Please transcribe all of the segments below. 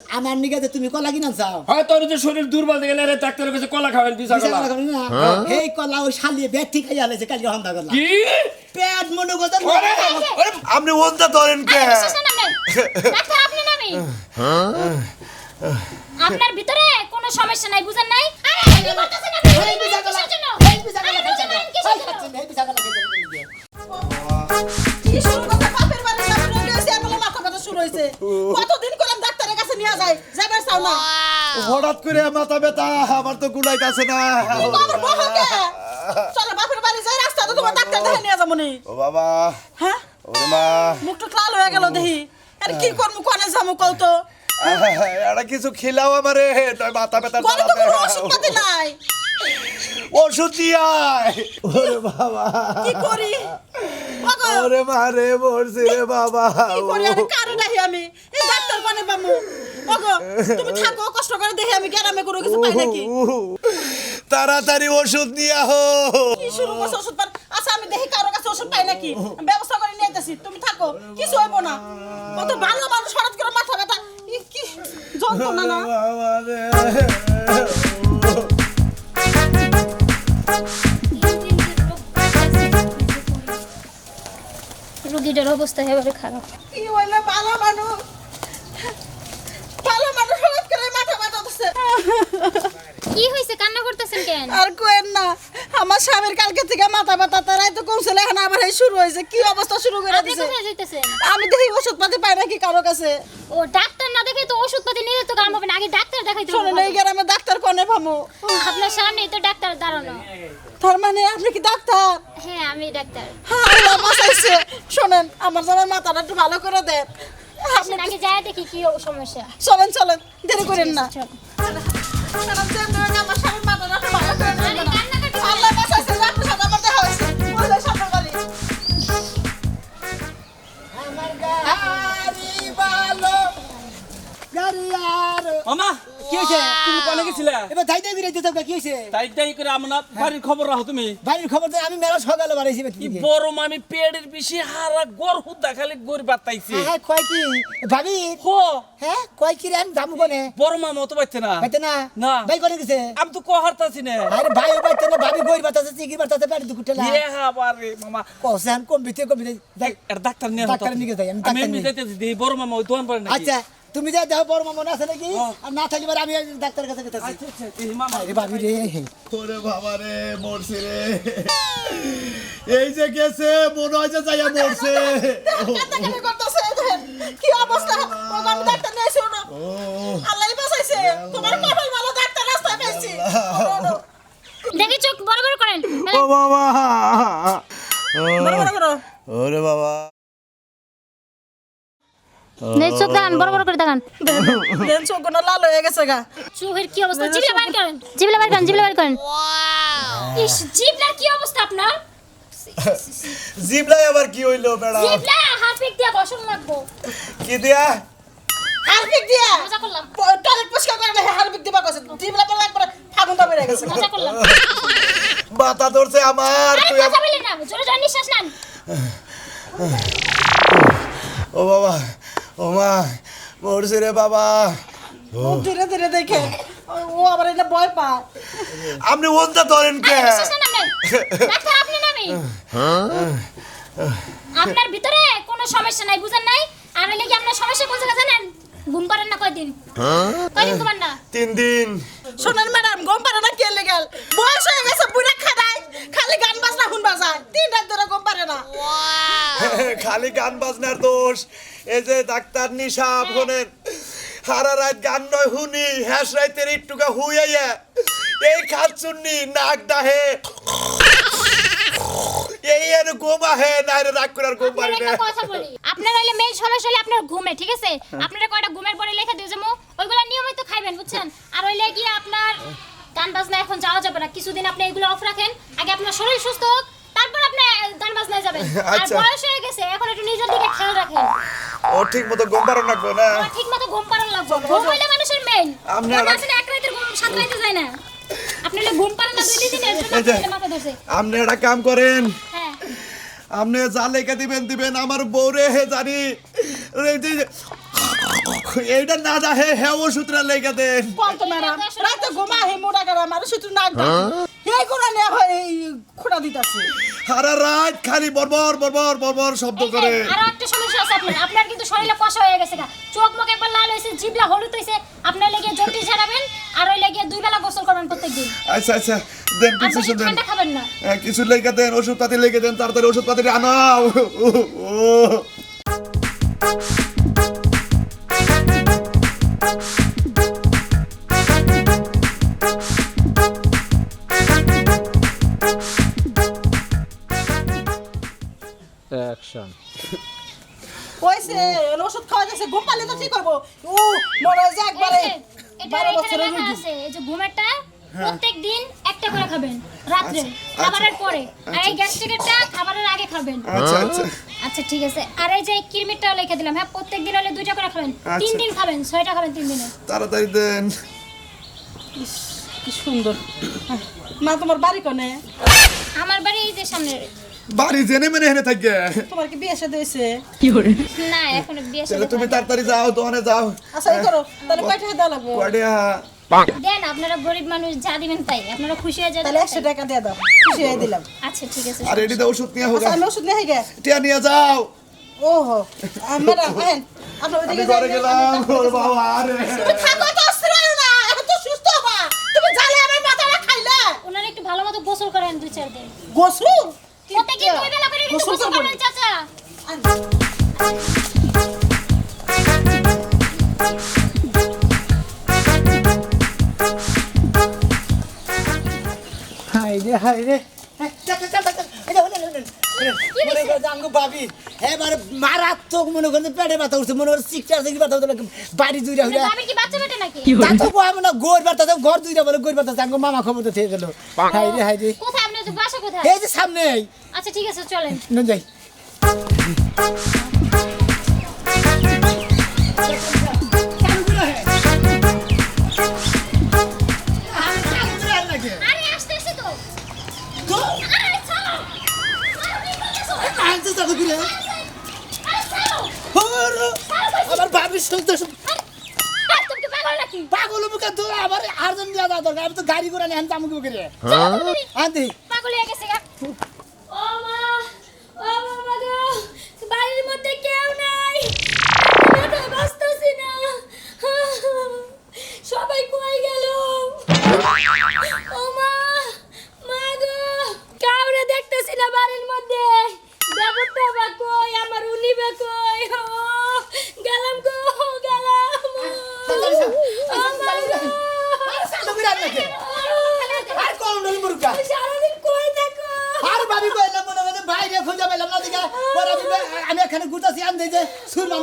আমার যে তুমি কলা কিনা চাও হয় তোর যে শরীর দুর্বল গেলে রে ডাক্তারের কাছে কলা খাবেন কলা। কলা না? এই কলা ওই শালিয়ে ব্যাট ঠিক খাইয়া লাইছে কালকে হন্দা করলা কি? পেট মনে ওরে, আপনি ওনটা ধরেন কে। ডাক্তার আপনি না আমি। আপনার ভিতরে কোনো সমস্যা নাই বুঝেন নাই? আরে কি করতেছেন আপনি এই কলা এই কলা এই কলা কি শুরু বাড়ি মাথা শুরু কতদিন করলাম ডাক্তারের কাছে নিয়ে যায় যাবার চাও না। হঠাৎ করে মাথা ব্যথা আমার তো গুলাইতাছে না। তো চলো বাপের বাড়ি যাই রাস্তাতে তোমার ডাক্তার দেখে নিয়ে যাব নি। ও বাবা। হ্যাঁ? ওরে মা। মুখটা লাল হয়ে গেল দেখি। আরে কি করব কোনে যাব কও তো? এটা কিছু খিলাও আমারে নয় মাথা ব্যথা ঘরে তো কোনো ওষুধ পাতি নাই? ওষুধ দিয়াই ওরে বাবা। কি করি? ওরে মা রে মরছি রে বাবা। কি করি? আরে কারে দেখি আমি? ওগো তুমি থাকো কষ্ট করে দেখি আমি কিছু পাই নাকি। তাড়াতাড়ি ওষুধ নিয়ে আহো। কি শুরু করছে ওষুধ পান? আচ্ছা আমি দেখি কারও কাছে ওষুধ পাই নাকি। আমি ব্যবস্থা করে নিয়ে যাচ্ছি তুমি থাকো কিছু হইব না। কত ভালো মানুষ হঠাৎ করে মাথা ব্যথা। কি যন্ত্রণা না। রোগীটার অবস্থা এবারে খারাপ। কি হইলে ভালো মানুষ? ভালো মানুষ হঠাৎ করে মাথা ব্যথা কি হয়েছে? কান্না করতেছেন কেন? আর কোয়েন না আমার স্বামীর কালকে থেকে মাথা ব্যথা তারাই তো কমছিল এখন আবার এই শুরু হয়েছে। কি অবস্থা শুরু করে আপনি দিছে? কোথায় যাইতেছেন? আমি দেখি ওষুধ পাতি পাই নাকি কারও কাছে। ও ডাক্তার না দেখে তো ওষুধপাতি নিলে তো কাম হবে না আগে ডাক্তার দেখাইতে শোনেন হবে এই গ্রামে ডাক্তার কনে পামু আপনার সামনেই তো ডাক্তার দাঁড়ানো। তার মানে আপনি কি ডাক্তার? হ্যাঁ আমি ডাক্তার। হ্যাঁ বাঁচাইছে। শোনেন আমার জামার মাথাটা একটু ভালো করে দেন আসেন আগে যায় দেখি কি সমস্যা। চলেন চলেন দেরি করেন না। চল। আমার গাড়ি ভালো। গাড়ি আর মামা কি হয়েছে? তুমি কোনে গেছিলে? এবার ধাইতে বিরাইতে তো কি হয়েছে? তাই তাই করে আমরা বাড়ির খবর রাখো তুমি। বাড়ির খবর আমি মেলা সকালে বাড়াইছি কি বড় মামি পেটের বেশি হারা গর হুদা খালি গরি বাতাইছে হ্যাঁ কয় কি? ভাবি? হো। হ্যাঁ কয় কি রে আমি দাম কোনে বড় মামা তো না। বাইতে না? না। ভাই কোনে গেছে? আমি তো কহারতাছি না। আরে ভাই বাইতে না ভাবি গই বাতাছে চিকি বাতাছে পেট দুকুটেলা ইয়ে হাবারে মামা। কসান কম বিতে কম বিতে ডাক্তার নিয়ে ডাক্তার নিয়ে যাই, আমি আমি ডাক্তার নিয়ে- যাইতেছি বড় মামা ওই দোকান পারে নাকি? আচ্ছা। তুমি যা দেহ বড় মনে আছে নাকি? হ্যাঁ। আর না থাকলে আমি ডাক্তারের কাছে গেতেছি আচ্ছা আচ্ছা এই আরে ভাবি রে। ওরে বাবা রে মরছি রে। এই যে গেছে মনে হয় যে যাইয়া মরছে। কি অবস্থা? ডাক্তার ওনো। আল্লাহই বাঁচাইছে। তোমার কপাল ভালো ডাক্তার রাস্তায়। দেখি চোখ বড় বড় করেন। ও বাবা। ওরে বাবা। নেই চোখ দেখান বড় বড় করে দেখান। দেন লাল হয়ে গেছে গা। চোখের কি অবস্থা? জিবলা বার করেন। জিবলা বার করেন জিবলা বার করেন। ইস জিবলার কি অবস্থা আপনার? জিবলাই আবার কি হইল ম্যাডাম জিবলা হারপিক দিয়া বসন লাগবো। কি দিয়া? হারপিক দিয়া? মজা করলাম। টয়লেট পরিষ্কার করে না হারপিক দিবা কইছে জিবলা পড়া একবার ফাগুন দাবে রেখে গেছে। মজা করলাম। মাথা ধরছে আমার তুই কথা বলেন না জোরে জোরে নিঃশ্বাস নেন। ও বাবা ও মা মরছে রে বাবা। ও ধীরে ধীরে দেখে। ও- আবার এটা ভয় পায়। আপনি ওনটা ধরেন কে? আমি? আপনার ভিতরে কোনো সমস্যা নাই বুঝেন নাই? আর হইলে আপনার সমস্যা কোন জায়গা জানেন? ঘুম পারেন না কয়দিন? কয়দিন ঘুমান না? তিন দিন। শোনেন ম্যাডাম গম পারে না কে লেগেল? বয়স হয়ে গেছে বুড়া খাড়ায় খালি গান বাজনা শুন বাজায়। তিন রাত ধরে গম পারে না। খালি গান বাজনার দোষ। এই যে ডাক্তার নিশা ফোনের সারা রাত গান নয় হুনি হ্যাস রাইতের একটুকা হুইয়া এই খাচ্ছুন্নি নাক ডাহে এই এর ঘুম আহে না রে রাগ করে ঘুম আপনার পারি না। আপনার হইলে মেইন সমস্যা আপনার ঘুমে ঠিক আছে? আপনারা কয়টা ঘুমের পরে লেখা দিও ওইগুলা নিয়মিত খাইবেন বুঝছেন? আর হইলে কি আপনার গান বাজনা এখন যাওয়া যাবে না। কিছুদিন আপনি এগুলো অফ রাখেন আগে আপনার শরীর সুস্থ হোক তারপর আপনি গান বাজনায় যাবেন। আর আচ্ছা। বয়স হয়ে গেছে এখন একটু নিজের দিকে খেয়াল রাখেন। ও ঠিক মতো ঘুম পারো রাখব না? ঠিক মতো ঘুম পাড়ান লাগবে। ঘুম হইলে মানুষের মেইন আপনি আসলে এক রাতের ঘুম সাত রাতে যায় না। আপনি ঘুম পারেন না দুই তিন দিনের জন্য মাথা ধরছে। আপনি একটা কাম করেন। হ্যাঁ। আপনি যা লেখা দিবেন দিবেন। আমার বউরে হে জানি এইটা না দা হে হে ওষুধটা লেগে দেন কোন তো ম্যাডাম রাতে ঘুমা হে মোটা করা আমার শুধু নাক ডাকে। এই করে নিয়ে হয় এই খোঁড়া দিতাছে। সারা রাত খালি বরবর বরবর বরবর শব্দ করে। আরও একটা সমস্যা আছে আপনার। আপনার কিন্তু শরীরে কষা হয়ে গেছে গা। চোখ মুখ একবার লাল হয়েছে জিভলা হলুদ হয়েছে। আপনার লেগে জলদি ঝাড়াবেন আর ওই লেগে দুই বেলা গোসল করবেন প্রত্যেকদিন। আচ্ছা আচ্ছা দেন কিছু দেন। ঠান্ডা খাবেন না? হ্যাঁ, কিছু লেগে দেন ওষুধ পাতি লেগে দেন তাড়াতাড়ি ওষুধ পাতি আনাও ও। অ্যাকশন কইছে ওষুধ খাওয়া যাচ্ছে ঘুম পালে তো ঠিক করব? ও মনে হয় যে একবারে বারো বছরের লেখা রোগী। আছে এই যে ঘুমেরটা প্রত্যেক দিন একটা করে খাবেন রাত্রে আচ্ছা, খাবারের পরে। আর এই গ্যাস্ট্রিকেরটা খাবারের আগে খাবেন। আচ্ছা আচ্ছা। আচ্ছা ঠিক আছে। আর এই যে কিরমিরটাও লিখে দিলাম হ্যাঁ প্রত্যেক দিন হলে দুইটা করে খাবেন। আচ্ছা। তিন দিন খাবেন ছয়টা খাবেন তিন দিনে। তাড়াতাড়ি দেন। কি সুন্দর। মা তোমার বাড়ি কোনে? আমার বাড়ি এই যে সামনে বাড়ি জেনে মেনে হেনে থাকে তোমার কি বিয়ে সাথে হয়েছে? না এখনও বিয়ে শাদী তুমি তাড়াতাড়ি যাও দোকানে যাও। আচ্ছা এই করো তাহলে কয় টাকা দেওয়া লাগবে? কয়টা? দেন আপনারা গরিব মানুষ যা দিবেন তাই। আপনারা খুশি হয়ে তাহলে যাবেন একশো টাকা দিয়ে দাও। খুশি হয়ে দিলাম। আচ্ছা ঠিক আছে। আর এটিতে ওষুধ নিয়ে হোক আচ্ছা আমি ওষুধ নিয়ে গে টিয়া নিয়ে যাও। ওহো ম্যাডাম হ্যাঁ আপনার আমি ওইদিকে ঘরে গেলাম ওর বাবা আরে। থাকো তো অস্থির না এখন তো সুস্থ হবা। তুমি জালে আমার মাথাটা খাইলে। ওনারা একটু ভালো মতো গোসল করেন দুই চার দিন। গোসল? প্রত্যেকদিন দুই বেলা করে কিন্তু গোসল? করেন চাচা হাই রে হাই রে হ্যাঁ, চল, চল, চল, এই যে, ওনে, ওনে, ওনে, মনে আঙ্গু ভাবি, এবার মারাত্মক মনে করেন পেটে ব্যথা উঠছে মনে করছে সিকটা দেখি ব্যথা উঠছে বাড়ি দুইটা রাখি বাবির কি বাচ্চা বেটে নাকি? তা তো কো আমরা গোর ব্যথা তো ঘর দুইটা বলে গোর ব্যথা তাঙ্গ মামা খবর তো থেকে গেল হাই রে হাই রে। কোথায় আপনি বাসা কোথায়? এই যে সামনে আচ্ছা ঠিক আছে চলেন। না যাই। গাড়ি করে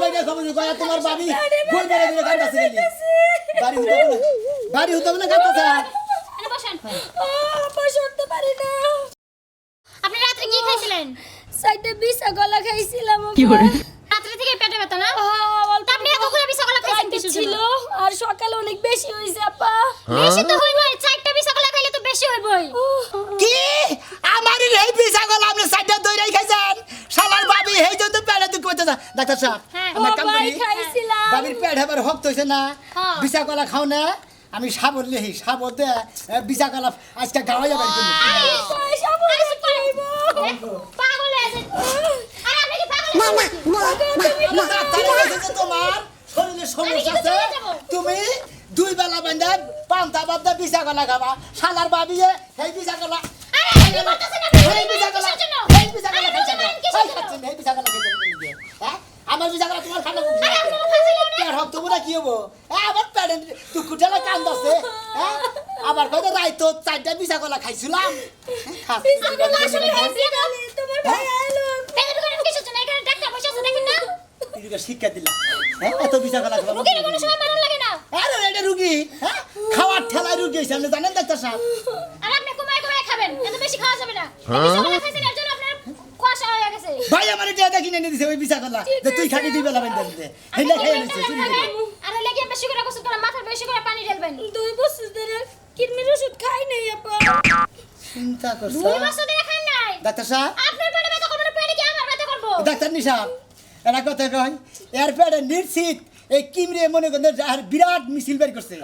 সুর খবর কয়া তোমার ভাবি গোল মেরে দিলে কান্দাছে গেলি বাড়ি হতে না বাড়ি হতে হবে না কান্দাছে আরে বসেন ও বসে উঠতে পারি না। আপনি রাত্রে কি খাইছিলেন? সাইডে বিসা গলা খাইছিলাম কি করে থেকে পেটে ব্যথা না? আপনি এত করে বিসা গলা খাইছেন ছিল আর সকালে অনেক বেশি হয়েছে আপা বেশি তো হইবই চারটা বিসা গলা খাইলে তো বেশি হইবই। কি? আমার এই পিসা গল আপনি সাইডে দইরাই খাইছেন? শালার পেড়ে ডাক্তার সাহেব হ্যাঁ। কাম করি। বাবির পেট হেবার হক্ত হইছে না। হ্যাঁ। বিসা কলা খাও না। আমি সাবর লিহি সাবর দে। বিসা কলা আজকে গাওয়া যাবে। পাগল না না তোমার। শরীরে সমস্যা আছে। তুমি দুই বেলা বান্ধা পান্তা বান্ধা বিসা কলা খাবা শালার এই বিসা কলা খাইছে তুমি হ্যাঁ? আমার তোমার খানা হক তোমরা কি হব? আমার কান্দাছে। হ্যাঁ? আবার কত রাই তো চারটা বিসা কলা খাইছিলাম হ্যাঁ? এদিকে শিক্ষা দিলাম। এত বিসা কলা রোগীর কোনো সময় মারণ লাগে না। আরে এটা রুগী হ্যাঁ খাওয়ার ঠেলায় রুগী হয়েছে আপনি জানেন ডাক্তার সাহেব আর আপনি কমায় কমায় খাবেন, এত বেশি খাওয়া যাবে না। বেশি করে খাইছেন, এর জন্য আপনার কুয়াশা হয়ে গেছে। ভাই আমার এটা এটা কিনে এনে দিছে ওই বিসা কলা যে তুই খাবি দুই বেলা বাইন্দা দিতে হেলে খেয়ে নিছে করে। আর বেশি করে গোসল করেন, মাথায় বেশি করে পানি ঢেলবেন। দুই বছর ধরে কিডনির ওষুধ খাই নাই আপা চিন্তা করছ দুই বছর ধরে খান নাই। ডাক্তার সাহেব আপনার পেটে ব্যথা করবে না, পেটে কি আমার ব্যথা করব? ডাক্তার নিশাব এরা কথা কয় এর পেটে নিশ্চিত এই কিমরে মনে করেন আর বিরাট মিছিল বের করছে।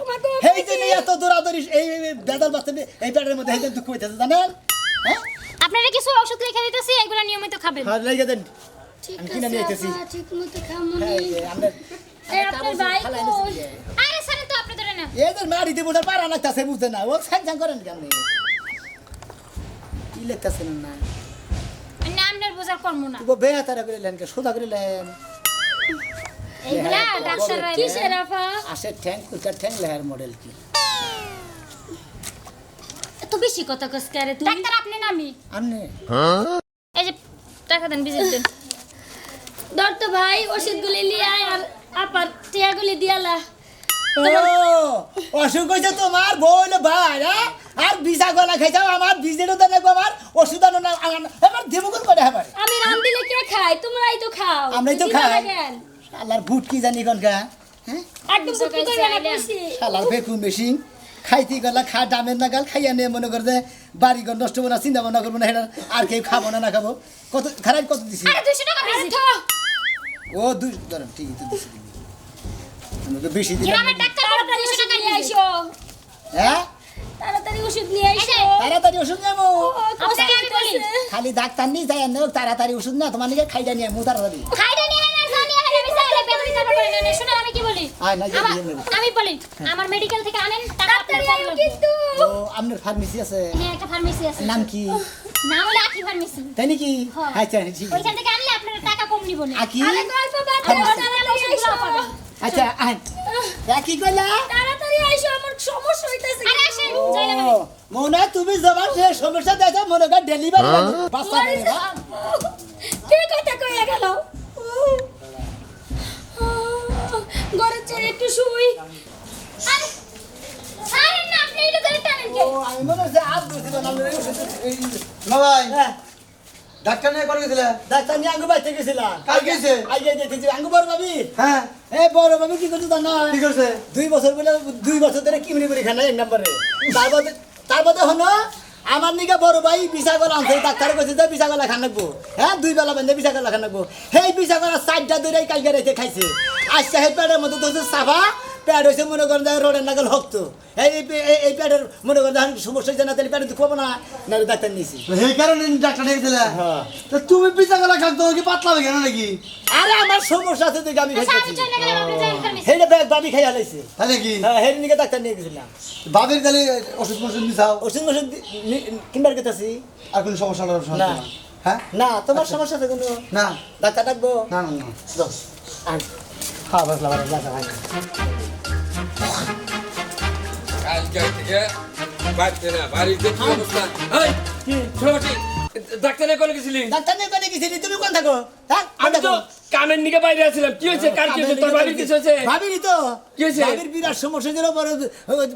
সেই জন্য এত দৌড়াদৌড়ি এই বেদাল বাচ্চা এই পেটের মধ্যে সেই দুঃখ হইতেছে জানেন? হ্যাঁ? আপনারা কিছু ওষুধ লিখে দিতেছি এগুলো নিয়মিত খাবেন। হ্যাঁ লেগে দেন। ঠিক আমি কিনে নিয়ে আইতেছি। ঠিক মতো খামুনি। হ্যাঁ, আমরা এই আপনার ভাই আরে স্যার তো আপনি ধরে না। এদের মারিতে বোঝার পারা লাগতেছে বুঝতে না। ও স্যাং স্যাং করেন কেমনি? কি লিখতেছেন না? নাম বোঝার কর্ম না। তুই বেহাতারা করে লেন কে সোজা করে লেন। এইগুলা ডাক্তাররা কিসের আপা আসে ঠ্যাং কুচার ঠ্যাং লেহার মডেল কি? এত বেশি কথা কস রে তুই? ডাক্তার আপনি নামি আমনে এই যে টাকা দেন বিজিট দেন। ধর তো ভাই ওষুধগুলি লিয়ে আয় আর আপার টিয়াগুলি দিয়ালা ও অসুখ হয়েছে তোমার বইলে ভাই হ্যাঁ? আর বিছা গলা খাইছাও আমার বিজেরও তো নেব আমার ওষুধ আনো না আমার দেবো করে হ্যাঁ আমি রাম দিলে কে খাই তোমরাই তো খাও। আমরাই তো খাই। শালার বুট কি জানি কোন গা হ্যাঁ? একদম বুদ্ধি করে না কইছি শালার বেকুন বেশি। খাইতে গেলা খা ডামের না গাল খাইয়া নিয়ে মনে করে যে বাড়ি ঘর নষ্ট হব না চিন্তা ভাবনা করব না এটা আর কেউ খাব না না খাব। কত খারাপ কত দিছি? আরে 200 টাকা আরে বিজিট ও দুই ধরেন ঠিকই তো দিছি আমাকে বেশি দিলাম। গ্রামের ডাক্তার বড় 200 টাকা নিয়ে নিয়ে হ্যাঁ? তাড়াতাড়ি ওষুধ নিয়ে আইসো। তাড়াতাড়ি ওষুধ নেব খালি ডাক্তার নিয়ে যাই না তাড়াতাড়ি ওষুধ না তোমার নিকে খাইটা নিয়ে মু তাড়াতাড়ি। খাইটা নিয়ে চাইলে বেতন না না আমি কি বলি? আয় না, আমার- আমি বলি আমার মেডিকেল থেকে আনেন টাকা আপনার তাড়াতাড়ি কম আইও লাগবে। কিন্তু ও আপনার ফার্মেসি আছে। এখানে একটা ফার্মেসি আছে। নাম কি? নাম হলো আকি ফার্মেসি তাই নাকি? হ্যাঁ। আচ্ছা ঠিক আছে। ওইখান থেকে আনলে আপনার টাকা কম নিব না। আকি? আরে গল্প বাদ দাও, বাবা। তাড়াতাড়ি আইসো। আচ্ছা আয়। কি কইলা? তাড়াতাড়ি আইসো আমার সমস্যা হইতাছে। আরে আসেন যাইলাম আমি। মনে তুমি যাবার সে সমস্যা দেখো মনে কর ডেলিভারি বাচ্চা কে কথা কইয়া গেল? ঘরের চেয়ে একটু শুই। আরে আরে না আপনি এটা ধরে টানেন ও আমি মনে হচ্ছে হাত ধরছিল না আমি ওষুধ- এই- ভাই। হ্যাঁ, ডাক্তার নিয়ে করে গেছিলে? ডাক্তার নিয়ে আঙ্গু বাইতে গেছিলাম কাল গেছে? আগে যেতেছি আঙ্গু বড় ভাবি। হ্যাঁ। এ বড় ভাবি কি করছ জানো? কি করছে? দুই বছর বলে দুই বছর ধরে কিমনি করে খানা এক নম্বরে তার বাদে তার বাদে হনো আমার নিকে বড় ভাই বিশা গলা আনছে, ডাক্তার কইছে যে বিশা গলা খান লাগবো। হ্যাঁ দুই বেলা বেঁধে বিশা গলা খান লাগবো। সেই বিশা গলা চারটা দুইটাই কালকে রেখে খাইছে। আজকে সেই পেটের মধ্যে তো সাফা পেট হয়েছে মনে করেন যে রোডের নাগাল হক্ত। এই এই- এই মনে করেন যখন সমস্যা হয়েছে না তাহলে পেটে তো খাব না না ডাক্তার নিয়েছি সেই কারণে ডাক্তার নিয়ে গেছিলে হ্যাঁ। তো তুমি পিছা গলা খাক তোমার কি পাতলা হবে কেন নাকি? আরে আমার সমস্যা আছে তুই আমি আচ্ছা ফার্মেসি হেলে ব্যাগ বাবি খাই হালাইছে তাই কি? হ্যাঁ হেলে নিকে ডাক্তার নিয়ে গেছিলাম। বাবির তাহলে ওষুধ ওষুধ দিছাও ওষুধ ওষুধ কিনবার গেতেছি আর কোনো সমস্যা হলো না। হ্যাঁ? না তোমার সমস্যা আছে কোনো? না। ডাক্তার ডাকবো? না না না। খাওয়া বসলা বাড়ি লাগা ছোটবাটি ডাক্তারে কোনে গেছিলি ডাক্তার নিয়ে গেছিলি তুমি কোন থাকো হ্যাঁ আমি তো কামের নিকে বাইরে আছিলাম। কি হয়েছে? কার কি হয়েছে? তোর বাড়ির কিছু হয়েছে? ভাবিনি তো? কি হয়েছে? ভাবির বিরাট সমস্যা ছিল পরে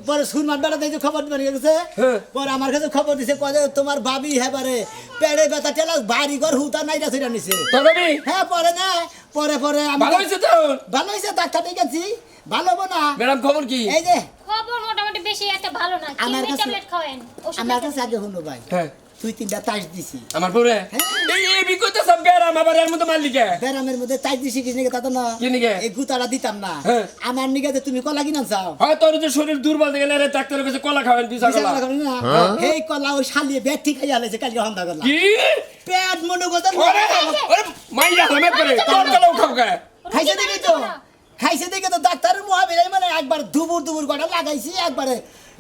পরে সুরমার বেড়া দিয়ে খবর দিবার গেছে। হ্যাঁ। পরে আমার কাছে খবর দিছে কয়ে তোমার ভাবি হেবারে পেড়ে ব্যথা টেলা বাড়ি ঘর হুতা নাইরা ছিড়া নিছে। তোর হ্যাঁ পরে না পরে পরে আমি ভালো হয়েছে তো? ভালো হয়েছে ডাক্তার গেছি ভালো হব না। ম্যাডাম খবর কি? এই যে খবর মোটামুটি বেশি একটা ভালো না। আমার কাছে- আমার কাছে আগে হলো ভাই। হ্যাঁ। তুই তিনটা তাস দিছি আমার পরে এই এই বিকতে সব বেরাম আবার এর মধ্যে ব্যারামের মধ্যে তাই দিছি কি নিকে তা না? কি নিকে? এই দিতাম না। হ্যাঁ। আমার নিকে যে তুমি কলা কিনা হয় তোর যে শরীর দুর্বল দেখে রে ডাক্তারের কাছে কলা খাবেন বিশা কলা কলা না? এই কলা ওই শালিয়ে ব্যাগ ঠিক খাইয়া লাইছে কালকে হন্দা করলাম কি? পেট মনে ওরে মাইরা হামে করে তোর কলাও খাও কে? খাইছে দেখি তো। খাইছে দেখে তো ডাক্তারের মানে একবার দুবুর দুবুর গড়া লাগাইছি একবারে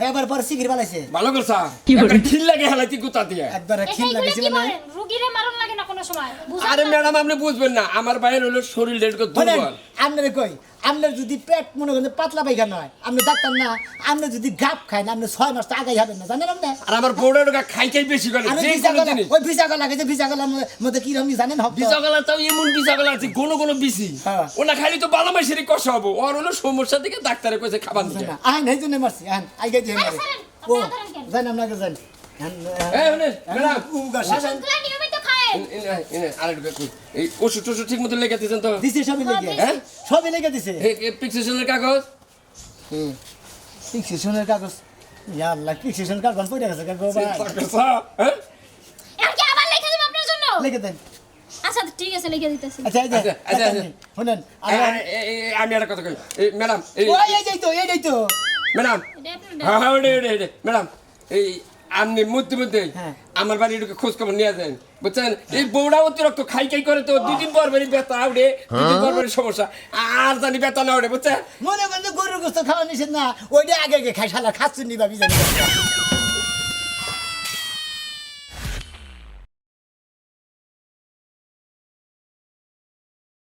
এবার পর শিগির বালাইছে ভালো করছা। একটা খিল লাগে হেলাইতি গুতা দিয়ে। একবারে খিল কি মানে বলেন রুগীরে মারণ লাগে না? কোনো সময় আরে। ম্যাডাম আপনি বুঝবেন না আমার বাইরে হলো শরীর শোনেন, দুর্বল। আপনারে কই? আপনার যদি পেট মনে করেন পাতলা পায়খানা হয় আপনি ডাক্তার না আপনি যদি গাপ খায় না আপনি ছয় মাস তো আগাই হবেন না জানেন আপনি? আর আমার বউটা ঢোকা খাই খাই বেশি করে যে কোনো গলা জিনিস। ওই ভিসা গলা খাইছে ভিসা গলার মধ্যে কি রকম জানেন হব বিসা গলা তাও এমন বিসা গলা আছে কোনো কোনো বিসি হ্যাঁ। ওনা খালি তো বালা মাসেরই কষা হব ওর হলো সমস্যা থেকে ডাক্তারে কইছে খাবার দিতে আইন এই জন্য মারছি দিয়ে মারে। ছাড়েন, ও আপনি ধরেন কেন? জান আপনাকে জান এই শুনেন, ম্যাডাম এই ওষুধ টষুধ ঠিক মতো লেগে দিয়েছেন তো? দিছে সবই লেগে হ্যাঁ? সবই লেগে দিছে। প্রিসক্রিপশনের কাগজ? ফিক্সেশনের কাগজ? ইয়া আল্লাহ ফিক্সেশন কাগজ পড়ে গেছে কাগজ হ্যাঁ? কি আবার লিখে দেব আপনার জন্য? লিখে দেন। আচ্ছা ঠিক আছে লিখে দিতেছি। আচ্ছা আচ্ছা, আচ্ছা, আচ্ছা। শুনেন আমি একটা কথা কই। ম্যাডাম এই ওই এই যাই তো এই যাই তো। ম্যাডাম। হ্যাঁ হ্যাঁ ম্যাডাম এই আপনি মধ্যে মধ্যে আমার আমার বাড়ির খোঁজ খবর নিয়ে যান। বুঝছেন? এই বৌড়া অতিরিক্ত খাই খাই করে তো দুদিন পর বাড়ি ব্যথা উঠে দুদিন পর বাড়ি সমস্যা। আর জানি ব্যথা না উঠে বুঝছেন? মনে করেন গরুর গোস্ত খাওয়া নিষেধ না ওইটা আগে আগে খাই শালা খাচ্ছুন নি ভাবি জানি।